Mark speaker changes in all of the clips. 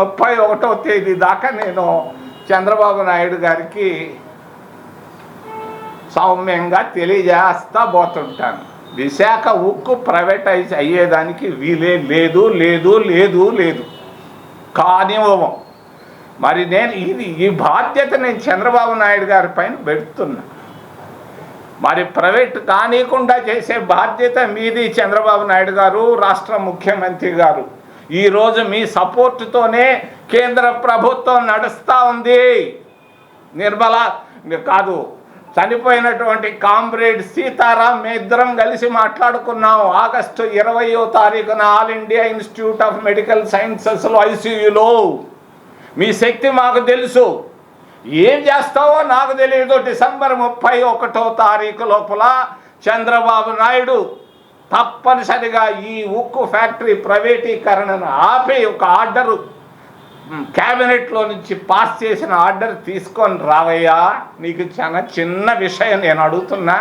Speaker 1: ముప్పై ఒకటో తేదీ దాకా నేను చంద్రబాబు నాయుడు గారికి సౌమ్యంగా తెలియజేస్తా పోతుంటాను. విశాఖ ఉక్కు ప్రైవేటైజ్ అయ్యేదానికి వీలే లేదు లేదు లేదు లేదు. కానివ్వం మరి నేను ఇది ఈ బాధ్యత నేను చంద్రబాబు నాయుడు గారి పైన పెడుతున్నా. మరి ప్రైవేట్ కానీయకుండా చేసే బాధ్యత మీది చంద్రబాబు నాయుడు గారు రాష్ట్ర ముఖ్యమంత్రి గారు. ఈరోజు మీ సపోర్టుతోనే కేంద్ర ప్రభుత్వం నడుస్తూ ఉంది. నిర్మల కాదు చనిపోయినటువంటి కామ్రేడ్ సీతారాం మీ ఇద్దరం కలిసి మాట్లాడుకున్నాం. ఆగస్టు ఇరవయో తారీఖున all India institute of medical సైన్సెస్లో ఐసీయూలో. మీ శక్తి మాకు తెలుసు. ఏం చేస్తావో నాకు తెలియదు డిసెంబర్ ముప్పై ఒకటో తారీఖు లోపల చంద్రబాబు నాయుడు తప్పనిసరిగా ఈ ఉక్కు ఫ్యాక్టరీ ప్రైవేటీకరణను ఆపి ఒక ఆర్డరు క్యాబినెట్లో నుంచి పాస్ చేసిన ఆర్డర్ తీసుకొని రావయ్యా నీకు చాలా చిన్న విషయం నేను అడుగుతున్నా.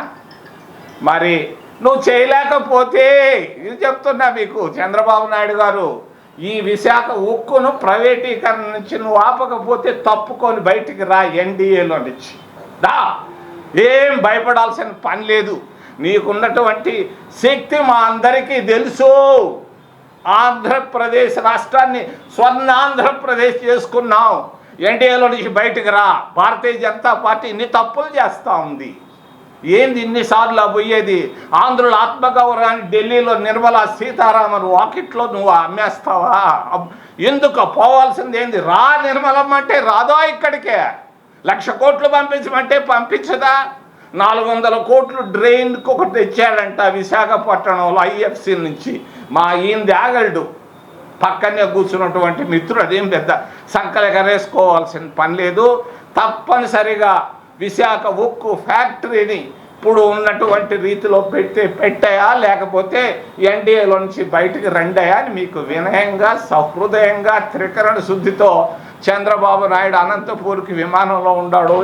Speaker 1: మరి నువ్వు చేయలేకపోతే ఇది చెప్తున్నా మీకు చంద్రబాబు నాయుడు గారు ఈ విశాఖ ఉక్కును ప్రైవేటీకరణ నుంచి నువ్వు ఆపకపోతే తప్పుకొని బయటికి రా ఎన్డీఏలో నుంచి. దా ఏం భయపడాల్సిన పని లేదు. నీకున్నటువంటి శక్తి మా అందరికీ తెలుసు. ఆంధ్రప్రదేశ్ రాష్ట్రాన్ని స్వర్ణ ఆంధ్రప్రదేశ్ చేసుకున్నాం ఎన్డీఏలో నుంచి బయటికి రా. భారతీయ జనతా పార్టీ ఇన్ని తప్పులు చేస్తూ ఉంది. ఏంది ఇన్నిసార్లు పోయేది? ఆంధ్రుల ఆత్మగౌరవాన్ని ఢిల్లీలో నిర్మలా సీతారామన్ వాకిట్లో నువ్వు అమ్మేస్తావా? అబ్- ఎందుకు పోవాల్సింది ఏంది? రా నిర్మలమ్మ అంటే రాదో ఇక్కడికే? లక్ష కోట్లు పంపించమంటే పంపించదా? నాలుగు వందల కోట్లు డ్రైన్కి ఒకటి తెచ్చాడంట విశాఖపట్నంలో ఐఎఫ్సి నుంచి. మా ఈయన ఆగల్డు. పక్కనే కూర్చున్నటువంటి మిత్రుడు అదేం పెద్ద సంకలకరేసుకోవాల్సిన పని లేదు. తప్పనిసరిగా విశాఖ ఉక్కు ఫ్యాక్టరీని ఇప్పుడు ఉన్నటువంటి రీతిలో పెట్టి పెట్టాయా లేకపోతే ఎన్డీఏలో నుంచి బయటికి రండాయా అని మీకు వినయంగా సహృదయంగా త్రికరణ శుద్ధితో చంద్రబాబు నాయుడు అనంతపూర్కి విమానంలో ఉన్నాడు